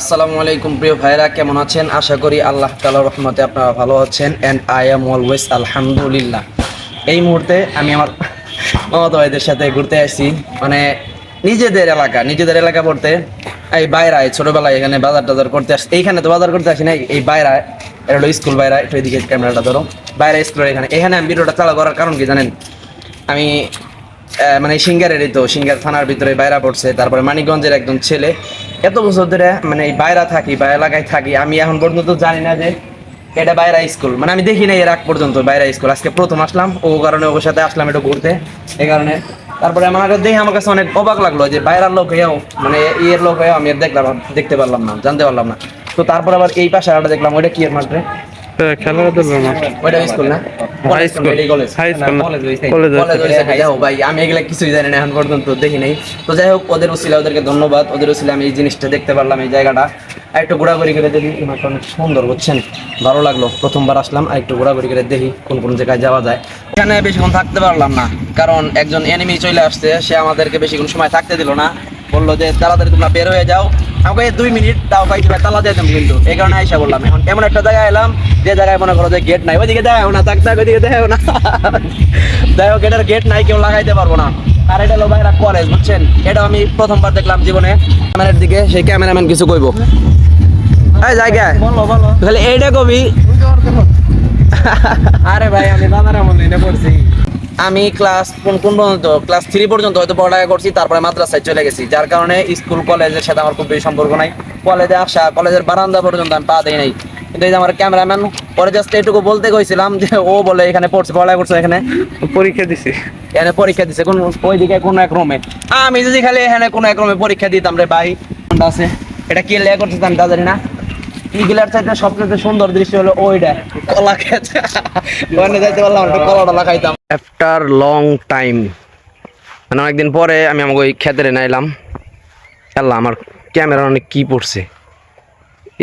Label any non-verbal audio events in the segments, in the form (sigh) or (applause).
আসসালামু আলাইকুম, প্রিয় ভাইরা কেমন আছেন? আশা করি আল্লাহ তালার রহমতে আপনারা ভালো আছেন। অ্যান্ড আই এম অলওয়েজ আলহামদুলিল্লাহ। এই মুহূর্তে আমি আমার মামাতো ভাইদের সাথে ঘুরতে আসছি। মানে নিজেদের এলাকা নিজেদের এলাকা পড়তে এই বাইরায়, ছোটবেলায় এখানে বাজার টাজার করতে আসছি এইখানে তো বাজার করতে আসি না এই বাইরায়, এটা হলো স্কুল বাইরা একটু এদিকে ক্যামেরাটা ধরো। বাইরে স্কুলের এখানে। এখানে আমি ভিডিওটা চালু করার কারণ কি জানেন? আমি মানে সিঙ্গারেরই তো সিঙ্গার থানার ভিতরে বাইরা পড়ছে তারপরে মানিকগঞ্জের একজন ছেলে। এত বছর ধরে মানে এই বাইরা থাকি বা এলাকায় থাকি আমি এখন পর্যন্ত জানি না যে এটা বাইরা স্কুল। মানে আমি দেখি না এর আগ পর্যন্ত বাইরা স্কুল। আজকে প্রথম আসলাম ও কারণে ওর সাথে আসলাম একটু ঘুরতে এই কারণে। তারপরে আমার দেখে আমার কাছে অনেক অবাক লাগল যে বাইরের লোক হয়েও মানে ইয়ের লোক হয়েও আমি আর দেখলাম দেখতে পারলাম না জানতে পারলাম না। তো তারপর আবার এই পাশে আরেকটা দেখলাম ওইটা কি এর মাত্রে খেলাধুলা না? ওইটা স্কুল না? তো যাই হোক ওদের ওদেরকে ধন্যবাদ। ওদের আমি এই জিনিসটা দেখতে পারলাম এই জায়গাটা। আর একটু ঘোরাঘুরি করে দেখি অনেক সুন্দর বুঝছেন? ভালো লাগল। প্রথমবার আসলাম আর একটু ঘোরাঘুরি করে দেখি কোন কোন জায়গায় যাওয়া যায়। এখানে বেশিক্ষণ থাকতে পারলাম না কারণ একজন এনিমি চলে আসছে। সে আমাদেরকে বেশিক্ষণ সময় থাকতে দিল না। বলল যে তাড়াতাড়ি তোমরা বের হয়ে যাও। আমাকে দুই মিনিট তাও ভাই দিবে তালা যেতাম কিন্তু। এই কারণে আইসা বললাম। এখন এমন একটা জায়গায় এলাম যে জায়গায় মনে করো যে গেট নাই। ওইদিকে দেখাও না তাক তাক ওইদিকে দেখাও না। যাই হোক এটার গেট নাই কেউ লাগাইতে পারব না। আর এটা হলো ভাইরা কলেজ বুঝছেন? এটা আমি প্রথমবার দেখলাম জীবনে। ক্যামেরার দিকে সেই ক্যামেরাম্যান কিছু কইব। এই জায়গা। খালি এইটা কবি? আরে ভাই আমি দাদার নিয়ে পড়ছি আমি ক্লাস কোন কোন পর্যন্ত? ক্লাস থ্রি পর্যন্ত হয়তো পড়ালেখা করছি তারপরে মাদ্রাসায় চলে গেছি। যার কারণে স্কুল কলেজের সাথে আমার খুব বেশি সম্পর্ক নাই। কলেজে আসা কলেজের বারান্দা পর্যন্ত আমি পা দিই নাই। কিন্তু এই যে আমার ক্যামেরাম্যান পরে জাস্ট এইটুকু বলতে গেছিলাম যে ও বলে এখানে পড়ছে পড়ালেখা করছে এখানে। পরীক্ষা দিছি। এখানে পরীক্ষা দিছে কোন ওইদিকে কোনো এক রুমে আমি যদি খালি এখানে কোনো এক রুমে পরীক্ষা দিতাম রে ভাই আছে? এটা কি লেখা করছে আমি তা জানি না। ইগলার চাইতে সবচেয়ে সুন্দর দৃশ্য হলো ওইটা কলা খেত। (laughs) ওখানে যাইতে পারলাম একটু কলা টলা খাইতাম। আফটার লং টাইম মানে অনেকদিন পরে আমি আমাকে ওই খেতে নাইলাম আল্লাহ, আমার ক্যামেরা অনেক কি পড়ছে?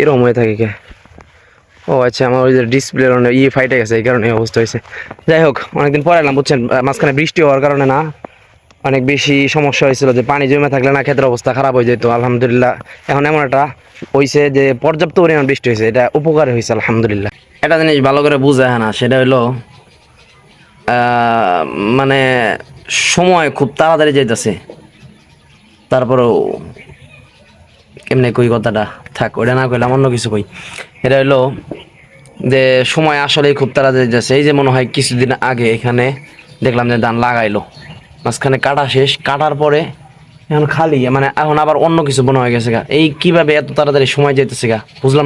এরকম হয়ে থাকে কে? ও আচ্ছা আমার ওই যে ডিসপ্লের অনেক ইয়ে ফাইটে গেছে, এই কারণে অবস্থা হয়েছে। যাই হোক, অনেকদিন পরে এলাম বুঝছেন? মাঝখানে বৃষ্টি হওয়ার কারণে না, অনেক বেশি সমস্যা হয়েছিল যে পানি জমে থাকলে না ক্ষেতের অবস্থা খারাপ হয়ে যেত, আলহামদুলিল্লাহ। এখন এমন একটা হয়েছে যে পর্যাপ্ত পরিমাণ বৃষ্টি হয়েছে, এটা উপকার হয়েছে, আলহামদুলিল্লাহ। একটা জিনিস ভালো করে বুঝে না, সেটা হলো মানে সময় খুব তাড়াতাড়ি যাইতেছে। তারপরেও কেমনে কই কথাটা? থাক ওটা না কইলাম অন্য কিছু কই। এটা হলো যে সময় আসলেই খুব তাড়াতাড়ি যাচ্ছে এই যে মনে হয় কিছুদিন আগে এখানে দেখলাম যে ধান লাগাইলো। মাঝখানে কাটা শেষ, কাটার পরে এখন খালি মানে এখন আবার অন্য কিছু মনে হয়ে গেছে গা। এই কীভাবে এত তাড়াতাড়ি সময় যেতেছে গা? বুঝলাম না।